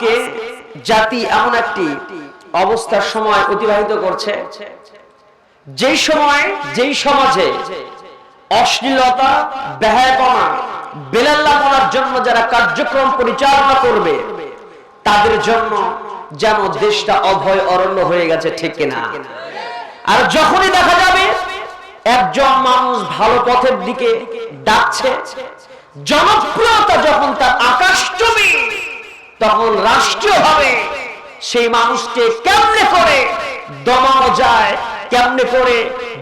আজকে জাতি এমন একটি অবস্থার সময় অতিবাহিত করছে। যেই সময়, যেই সমাজে অশ্লীলতা ব্যয়াপনা বেলাল্লাপনার জন্য যারা কার্যক্রম পরিচালনা করবে, তাদের জন্য যেন দেশটা অভয় অরণ্য হয়ে গেছে ঠিক কিনা। আর যখনই দেখা যাবে, একজন মানুষ ভালো পথের দিকে ডাকছে, জনপ্রিয়তা যখন তার আকাশ জমি তখন রাষ্ট্রীয় ভাবে সেই মানুষকে কেমনে করে দমানো যায়, কেমনে করে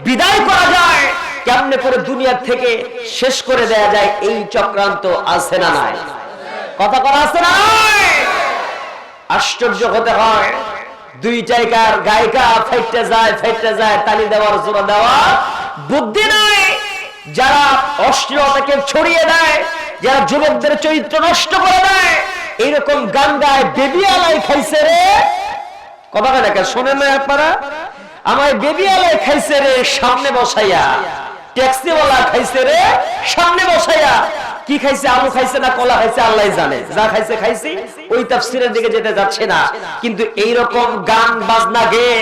বিদায় করা যায়, কেমনে করে দুনিয়ার থেকে শেষ করে দেয়া যায়, এই চক্রান্ত আছে না নাই? কথা করা আছে না আশ্চর্য হতে হয়। দুই জায়গার গায়িকা ফেটে যায় ফেটে যায়, তালি দেওয়ার, জোড়া দেওয়া বুদ্ধি নাই। যারা অশ্লীলতাকে ছড়িয়ে দেয়, যারা যুবকদের চরিত্র নষ্ট করে দেয় এইরকম গান গায় বেবি আলাই খাইছে রে। কথাটা দেখে শোনেন না আপনারা? আমার বেবি আলাই খাইছে রে, সামনে বসাইয়া। ট্যাক্সিওয়ালা খাইছে রে, সামনে বসাইয়া। কি খাইছে? আলু খাইছে না কলা খাইছে? আল্লাহ জানে। যা খাইছে, খাইছি। ওই তাফসিরের দিকে যেতে যাচ্ছে না। কিন্তু এই রকম গান, বাজনা গেয়ে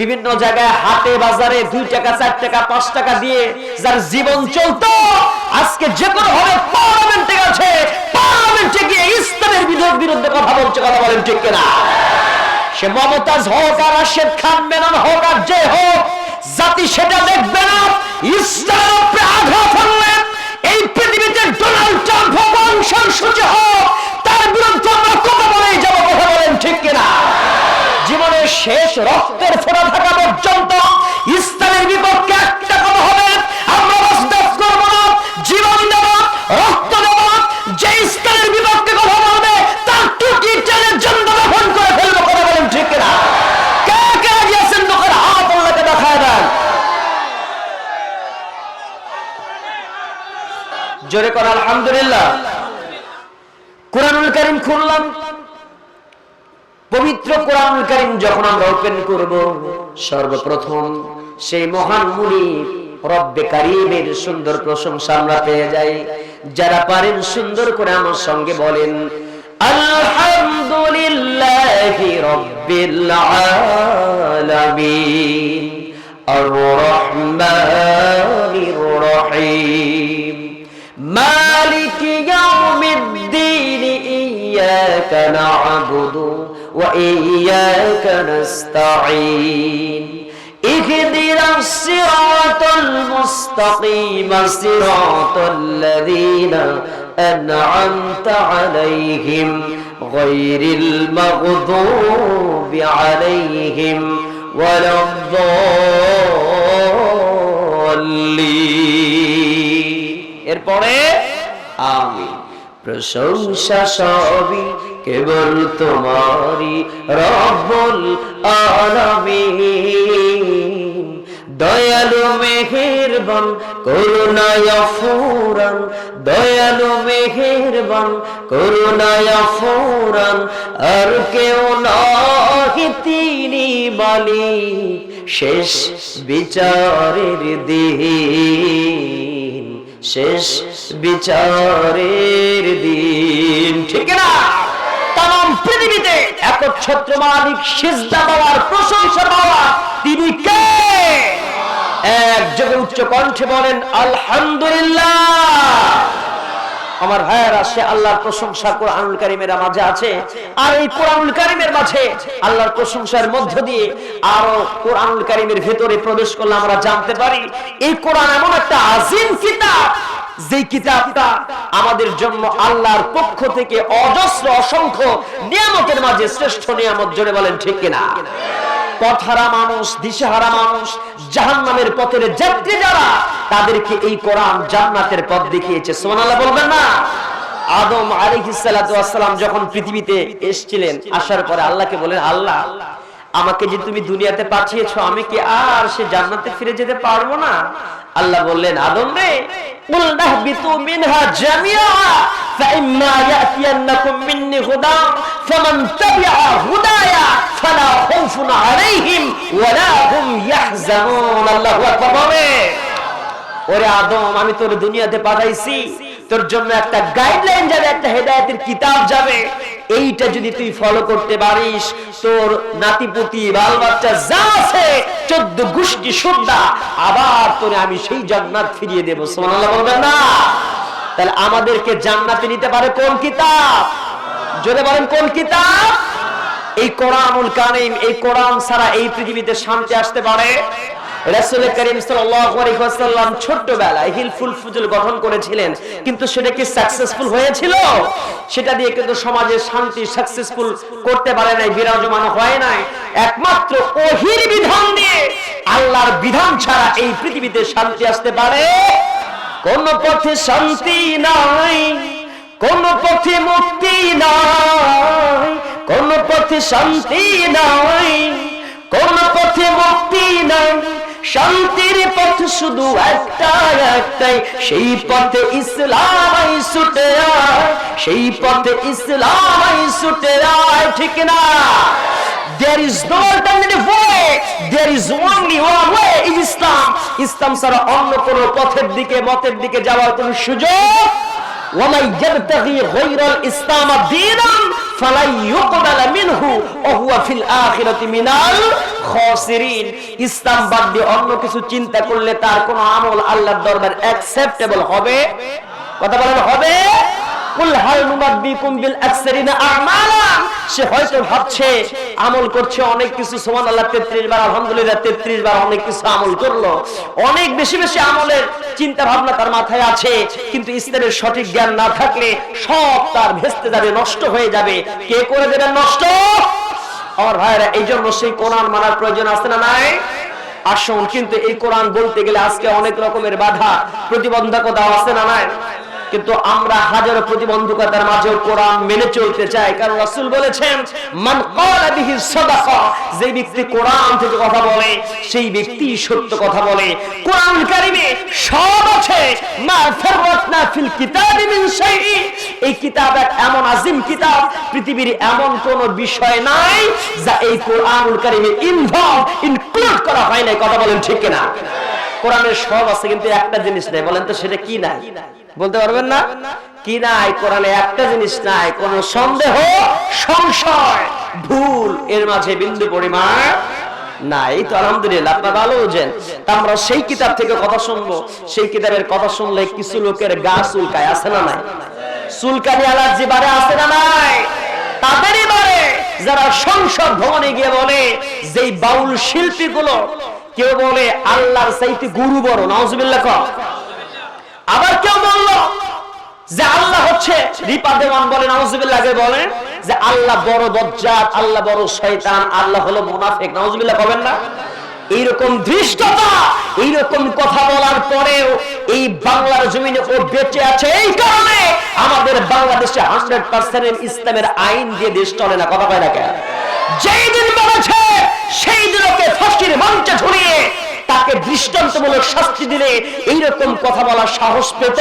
বিভিন্ন জায়গায় হাটে, বাজারে দুই টাকা, চার টাকা, পাঁচ টাকা দিয়ে যার জীবন চলতো, আজকে যে কোনো ভাবে পার্লামেন্টে গেছে। পার্লামেন্টে গিয়ে ইসলামের বিরোধ- বিরুদ্ধে কথা বলছে, কথা বলেন ঠিক কিনা? সে মমতাজ হোক আর রাশেদ খান মেনন হোক আর যে হোক, জাতি সেটা দেখবে না। ইসলামের উপরে আঘাত হানলে এই পৃথিবীতে ডোনাল্ড ট্রাম্প হোক অংশান সূচি হোক, তার বিরুদ্ধে আমরা কথা বলেই যাব, কথা বলেন ঠিক কিনা? জীবনের শেষ রক্তের ফোড়া থাকা জোরে কর, আলহামদুলিল্লাহ। কোরআনুল কারীম খুললাম। পবিত্র কোরআনুল কারীম যখন আমরা ওপেন করব, সর্বপ্রথম সেই মহান মুনি রব্বে কারিমের সুন্দর প্রশংসা আমরা পেয়ে যাই। যারা পারেন সুন্দর করে আমার সঙ্গে বলেন, আলহামদুলিল্লাহি রব্বিল আলামিন আর রহমানির إياك نعبد وإياك نستعين اهدنا الصراط المستقيم صراط الذين أنعمت عليهم غير المغضوب عليهم ولا الضالين এরপরে আমি প্রশংসা সবই কেবল তোমারই রব্বুল আলামিন। দয়ালু মেহেরবান, করুণায় ফুরান দয়ালু মেহেরবান, করুণায় ফুরান আর কেউ নহি তিনি মালিক, শেষ বিচারের দিন। শেষ বিচারের দিন ঠিক না তাম পৃথিবীতে একচ্ছত্র মালিক সিজদা পাওয়ার, প্রশংসা পাওয়া তিনি কে? এক যোগে উচ্চ কণ্ঠে বলেন, আলহামদুলিল্লাহ। আমার ভাইয়েরা, সে আল্লাহর প্রশংসা কোরআনুল কারিমের মাঝে আছে। আর এই কোরআনুল কারিমের মাঝে আল্লাহর প্রশংসার মধ্য দিয়ে আরও কোরআনুল কারিমের ভেতরে প্রবেশ করলে আমরা জানতে পারি, এই কোরআন এমন একটা আজিম কিতাব যে কিতাবটা আমাদের জন্য আল্লাহর পক্ষ থেকে অজস্র, অসংখ্য নিয়ামতের মাঝে শ্রেষ্ঠ নিয়ামত, জোরে বলেন ঠিক কিনা? পথহারা মানুষ, দিশেহারা মানুষ, জাহান্নামের পথের যাত্রী যারা, তাদেরকে এই কোরআন জান্নাতের পথ দেখিয়েছে। সুবহানাল্লাহ বলবেন না? আদম ওয়াসসালাম যখন পৃথিবীতে এসেছিলেন, আসার পরে আল্লাহকে বলেন আল্লাহ, আমাকে যে তুমি দুনিয়াতে পাঠিয়েছো, আমি কি আর সে জান্নাতে ফিরে যেতে পারব না? আল্লাহ বললেন, আদম রে কুল নাহবিতু মিনহা জামিআ فإما يأتينكم مني هدى فمن تبع هدايا فلا خوف عليهم ولا هم يحزنون الله أكبر বলে ওরে আদম আমি তোর দুনিয়াতে পাঠাইছি তোর জন্য একটা গাইডলাইন যাবে, একটা হেদায়েতের কিতাব যাবে। এইটা যদি তুই ফলো করতে পারিস, তোর নাতিপুতি বাল বাচ্চা যা আছে, চোদ্দ গোষ্ঠী সুদ্ধা আবার তোরে আমি সেই জান্নাত ফিরিয়ে দেবো। সুবহানাল্লাহ বলবেন না? তাহলে আমাদেরকে জান্নাতে নিতে পারে কোন কিতাব? যদি বলেন, কোন কিতাব? এই কোরআনুল কারিম, এই কোরআন ছাড়া এই পৃথিবীতে শান্তি আসতে পারে? রাসূল করিম ওয়াসাল্লাম ছোট্টবেলায় হিলফুল ফুজুল গঠন করেছিলেন, কিন্তু সেটা কি সাকসেসফুল হয়েছিল? সেটা দিয়ে কিন্তু শান্তি সাকসেসফুল করতে পারে নাই, বিরাজমান হয় নাই। একমাত্র বিধান দিয়ে আল্লাহর বিধান ছাড়া এই পৃথিবীতে শান্তি আসতে পারে? কোন পথে শান্তি নাই, কোন পথে মুক্তি নাই, কোন পথে শান্তি নাই। শুধু একটা একটাই সেই পথে ইসলামাই ছুটে সেই পথে ইসলামাই ছুটে ঠিক না There is no alternative way. There is only one way in Islam. ইসলাম ছাড়া অন্য কোনো পথের দিকে, মতের দিকে যাওয়ার কোন সুযোগ ومن يبتغي غير الاسلام دينا فلن يقبل منه وهو في الاخره من الخاسرين ইসলাম বাদ দিয়ে অন্য কিছু চিন্তা করলে তার কোন আমল আল্লাহর দরবার অ্যাকসেপ্টেবল হবে কথা বলেন হবে কুল হাল নুনাব্বিকুম বিল আকসারিনা আমালা সে হয়তো ভাবছে, আমল করছে, অনেক কিছু, সুবহানাল্লাহ 33 বার, আলহামদুলিল্লাহ 33 বার অনেক কিছু আমল করল। অনেক বেশি বেশি আমলের চিন্তা ভাবনা তার মাথায় আছে, কিন্তু ইসলামের সঠিক জ্ঞান না থাকলে সব তার ভেস্তে যাবে, নষ্ট হয়ে যাবে। কে করে দেবেন নষ্ট? আমার ভাইরা এই জন্য সেই কোরআন মানার প্রয়োজন আছে না নাই? আসুন, কিন্তু এই কোরআন বলতে গেলে আজকে অনেক রকমের বাধা, প্রতিবন্ধকতা আছে না নাই? কিন্তু আমরা হাজারো প্রতিবন্ধকতার মাঝেও কোরআন মেনে চলতে চাই। কারণ রাসূল বলেছেন, মান ক্বালা বিহি সাদাকা যে ব্যক্তি কোরআন থেকে কথা বলে, সেই ব্যক্তি সত্য কথা বলে। কোরআন কারিমে সব আছে, মা ফিল কিতাবি মিন এই কিতাব এক এমন আজিম কিতাব, পৃথিবীর এমন কোন বিষয় নাই যা এই কোরআনুল কারিমে ইনভলভ ইনক্লুড করা হয় নাই। কথা বলেন ঠিক কিনা? কোরআনের সব আছে, কিন্তু একটা জিনিস নাই। বলেন তো সেটা কি নাই? বলতে পারবেন না? কি নাই? কোরআনে একটা জিনিস নাই। কোন সন্দেহ, সংশয়, ভুল এর মাঝে বিন্দু পরিমাণ নাই। তো আলহামদুলিল্লাহ, আপনার ভালো বুঝেন। তা আমরা সেই কিতাব থেকে কথা শুনব। সেই কিতাবের কথা শুনলে কিছু লোকের গা চুলকায়, আছে না নাই? চুলকানি অ্যালার্জি বারে আছে না নাই? তাদেরই বারে যারা সংসদ ভবনে গিয়ে বলে, যেই বাউল শিল্পী গুলো কেউ বলে আল্লাহর চাইতে গুরু বড়, নাউজুবিল্লাহ কর। আবার কেউ বলল যে আল্লাহ হচ্ছে রিপা দেওয়ান বলেন নাউজুবিল্লাহ আগে বলেন যে আল্লাহ বড় বজ্জাত, আল্লাহ বড় শয়তান, আল্লাহ হলো মুনাফিক, নাউজুবিল্লাহ কবেন না? এইরকম ধৃষ্টতা, এইরকম কথা বলার পরেও এই বাংলার জমিনে ও বেঁচে আছে এই কারণে আমাদের বাংলাদেশে হান্ড্রেড পার্সেন্ট ইসলামের আইন দিয়ে দেশ চলে না, কথা পায় না কেন? যেই দিন বলেছে সেই দিনকে ফাঁসির মঞ্চে ঝুলিয়ে তাকে দৃষ্টান্তমূলক শাস্তি দিলে এইরকম কথা বলার সাহস পেত?